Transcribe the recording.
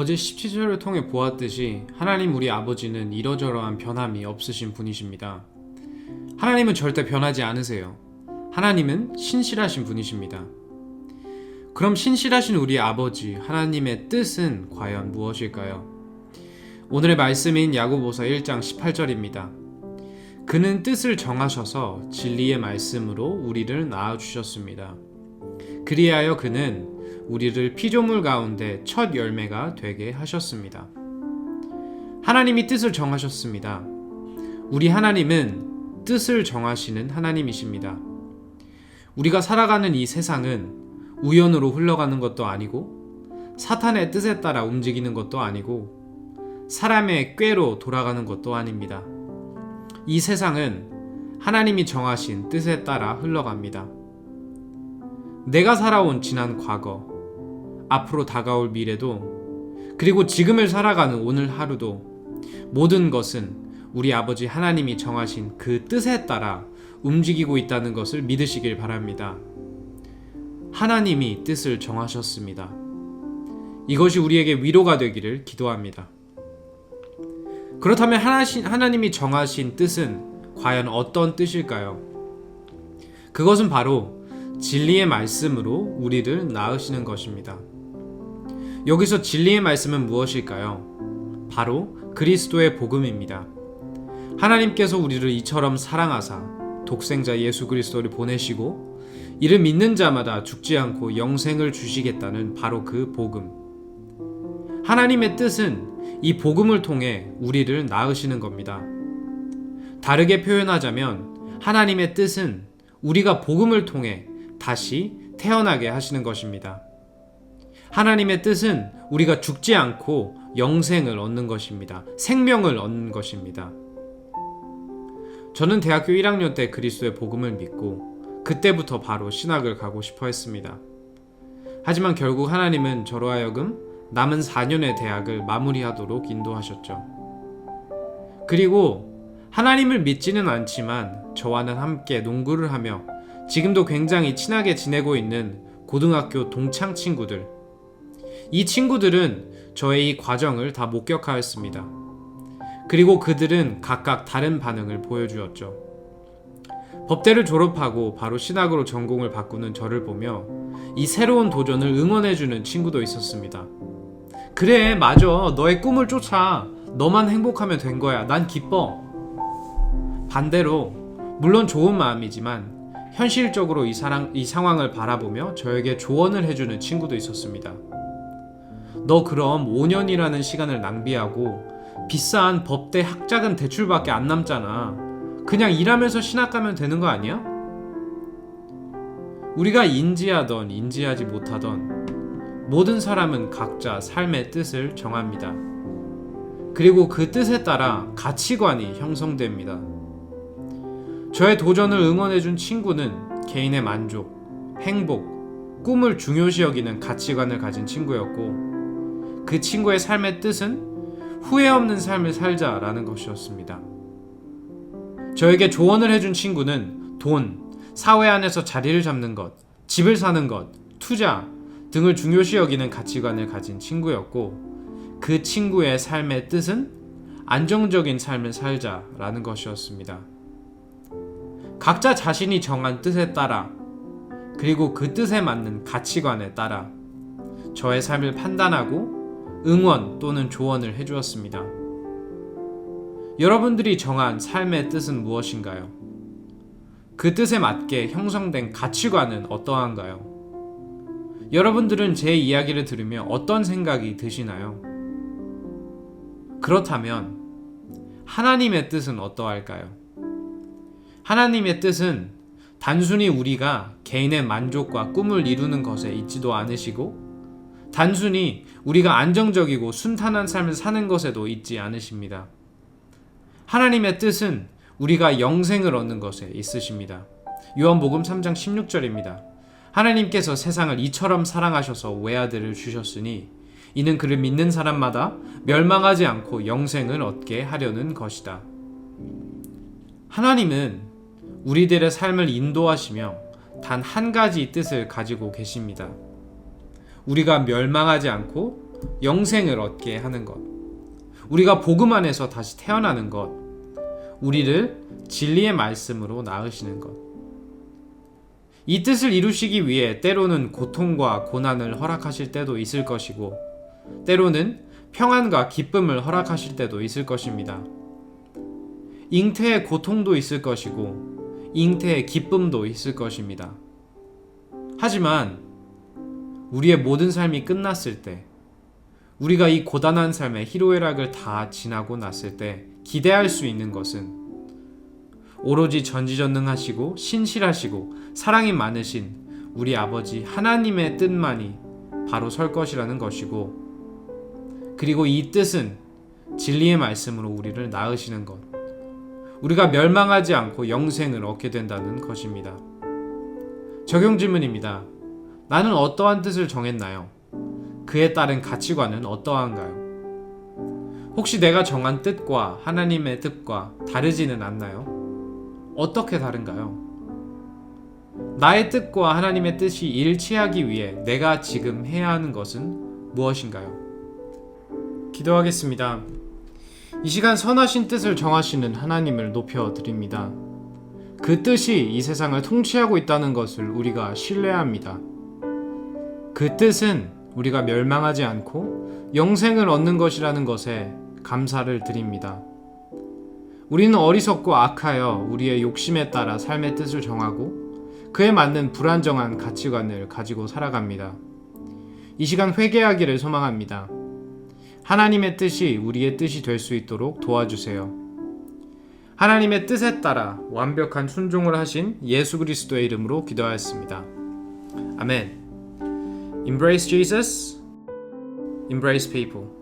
어제 17절을 통해 보았듯이 하나님 우리 아버지는 이러저러한 변함이 없으신 분이십니다. 하나님은 절대 변하지 않으세요. 하나님은 신실하신 분이십니다. 그럼 신실하신 우리 아버지 하나님의 뜻은 과연 무엇일까요? 오늘의 말씀인 야고보서 1장 18절입니다. 그는 뜻을 정하셔서 진리의 말씀으로 우리를 낳아 주셨습니다. 그리하여 그는 우리를 피조물 가운데 첫 열매가 되게 하셨습니다. 하나님이 뜻을 정하셨습니다. 우리 하나님은 뜻을 정하시는 하나님이십니다. 우리가 살아가는 이 세상은 우연으로 흘러가는 것도 아니고 사탄의 뜻에 따라 움직이는 것도 아니고 사람의 꾀로 돌아가는 것도 아닙니다. 이 세상은 하나님이 정하신 뜻에 따라 흘러갑니다. 내가 살아온 지난 과거, 앞으로 다가올 미래도, 그리고 지금을 살아가는 오늘 하루도 모든 것은 우리 아버지 하나님이 정하신 그 뜻에 따라 움직이고 있다는 것을 믿으시길 바랍니다. 하나님이 뜻을 정하셨습니다. 이것이 우리에게 위로가 되기를 기도합니다. 그렇다면 하나님이 정하신 뜻은 과연 어떤 뜻일까요? 그것은 바로 진리의 말씀으로 우리를 낳으시는 것입니다. 여기서 진리의 말씀은 무엇일까요? 바로 그리스도의 복음입니다. 하나님께서 우리를 이처럼 사랑하사 독생자 예수 그리스도를 보내시고 이를 믿는 자마다 죽지 않고 영생을 주시겠다는 바로 그 복음. 하나님의 뜻은 이 복음을 통해 우리를 낳으시는 겁니다. 다르게 표현하자면 하나님의 뜻은 우리가 복음을 통해 다시 태어나게 하시는 것입니다. 하나님의 뜻은 우리가 죽지 않고 영생을 얻는 것입니다. 생명을 얻는 것입니다. 저는 대학교 1학년 때 그리스도의 복음을 믿고 그때부터 바로 신학을 가고 싶어 했습니다. 하지만 결국 하나님은 저로 하여금 남은 4년의 대학을 마무리하도록 인도하셨죠. 그리고 하나님을 믿지는 않지만 저와는 함께 농구를 하며 지금도 굉장히 친하게 지내고 있는 고등학교 동창 친구들. 이 친구들은 저의 이 과정을 다 목격하였습니다. 그리고 그들은 각각 다른 반응을 보여주었죠. 법대를 졸업하고 바로 신학으로 전공을 바꾸는 저를 보며 이 새로운 도전을 응원해주는 친구도 있었습니다. 그래, 맞아. 너의 꿈을 쫓아. 너만 행복하면 된 거야. 난 기뻐. 반대로, 물론 좋은 마음이지만, 현실적으로 이, 사랑, 이 상황을 바라보며 저에게 조언을 해주는 친구도 있었습니다. 너 그럼 5년이라는 시간을 낭비하고 비싼 법대 학자금 대출밖에 안 남잖아. 그냥 일하면서 신학 가면 되는 거 아니야? 우리가 인지하던 인지하지 못하던 모든 사람은 각자 삶의 뜻을 정합니다. 그리고 그 뜻에 따라 가치관이 형성됩니다. 저의 도전을 응원해준 친구는 개인의 만족, 행복, 꿈을 중요시 여기는 가치관을 가진 친구였고, 그 친구의 삶의 뜻은 후회 없는 삶을 살자라는 것이었습니다. 저에게 조언을 해준 친구는 돈, 사회 안에서 자리를 잡는 것, 집을 사는 것, 투자 등을 중요시 여기는 가치관을 가진 친구였고, 그 친구의 삶의 뜻은 안정적인 삶을 살자라는 것이었습니다. 각자 자신이 정한 뜻에 따라 그리고 그 뜻에 맞는 가치관에 따라 저의 삶을 판단하고 응원 또는 조언을 해주었습니다. 여러분들이 정한 삶의 뜻은 무엇인가요? 그 뜻에 맞게 형성된 가치관은 어떠한가요? 여러분들은 제 이야기를 들으며 어떤 생각이 드시나요? 그렇다면 하나님의 뜻은 어떠할까요? 하나님의 뜻은 단순히 우리가 개인의 만족과 꿈을 이루는 것에 있지도 않으시고 단순히 우리가 안정적이고 순탄한 삶을 사는 것에도 있지 않으십니다. 하나님의 뜻은 우리가 영생을 얻는 것에 있으십니다. 요한복음 3장 16절입니다. 하나님께서 세상을 이처럼 사랑하셔서 외아들을 주셨으니 이는 그를 믿는 사람마다 멸망하지 않고 영생을 얻게 하려는 것이다. 하나님은 우리들의 삶을 인도하시며 단 한 가지 뜻을 가지고 계십니다. 우리가 멸망하지 않고 영생을 얻게 하는 것. 우리가 복음 안에서 다시 태어나는 것. 우리를 진리의 말씀으로 낳으시는 것. 이 뜻을 이루시기 위해 때로는 고통과 고난을 허락하실 때도 있을 것이고, 때로는 평안과 기쁨을 허락하실 때도 있을 것입니다. 잉태의 고통도 있을 것이고, 잉태의 기쁨도 있을 것입니다. 하지만, 우리의 모든 삶이 끝났을 때, 우리가 이 고단한 삶의 희로애락을 다 지나고 났을 때 기대할 수 있는 것은 오로지 전지전능하시고 신실하시고 사랑이 많으신 우리 아버지 하나님의 뜻만이 바로 설 것이라는 것이고 그리고 이 뜻은 진리의 말씀으로 우리를 낳으시는 것 우리가 멸망하지 않고 영생을 얻게 된다는 것입니다. 적용 질문입니다. 나는 어떠한 뜻을 정했나요? 그에 따른 가치관은 어떠한가요? 혹시 내가 정한 뜻과 하나님의 뜻과 다르지는 않나요? 어떻게 다른가요? 나의 뜻과 하나님의 뜻이 일치하기 위해 내가 지금 해야 하는 것은 무엇인가요? 기도하겠습니다. 이 시간 선하신 뜻을 정하시는 하나님을 높여 드립니다. 그 뜻이 이 세상을 통치하고 있다는 것을 우리가 신뢰합니다. 그 뜻은 우리가 멸망하지 않고 영생을 얻는 것이라는 것에 감사를 드립니다. 우리는 어리석고 악하여 우리의 욕심에 따라 삶의 뜻을 정하고 그에 맞는 불안정한 가치관을 가지고 살아갑니다. 이 시간 회개하기를 소망합니다. 하나님의 뜻이 우리의 뜻이 될 수 있도록 도와주세요. 하나님의 뜻에 따라 완벽한 순종을 하신 예수 그리스도의 이름으로 기도하였습니다. 아멘. Embrace Jesus, embrace people.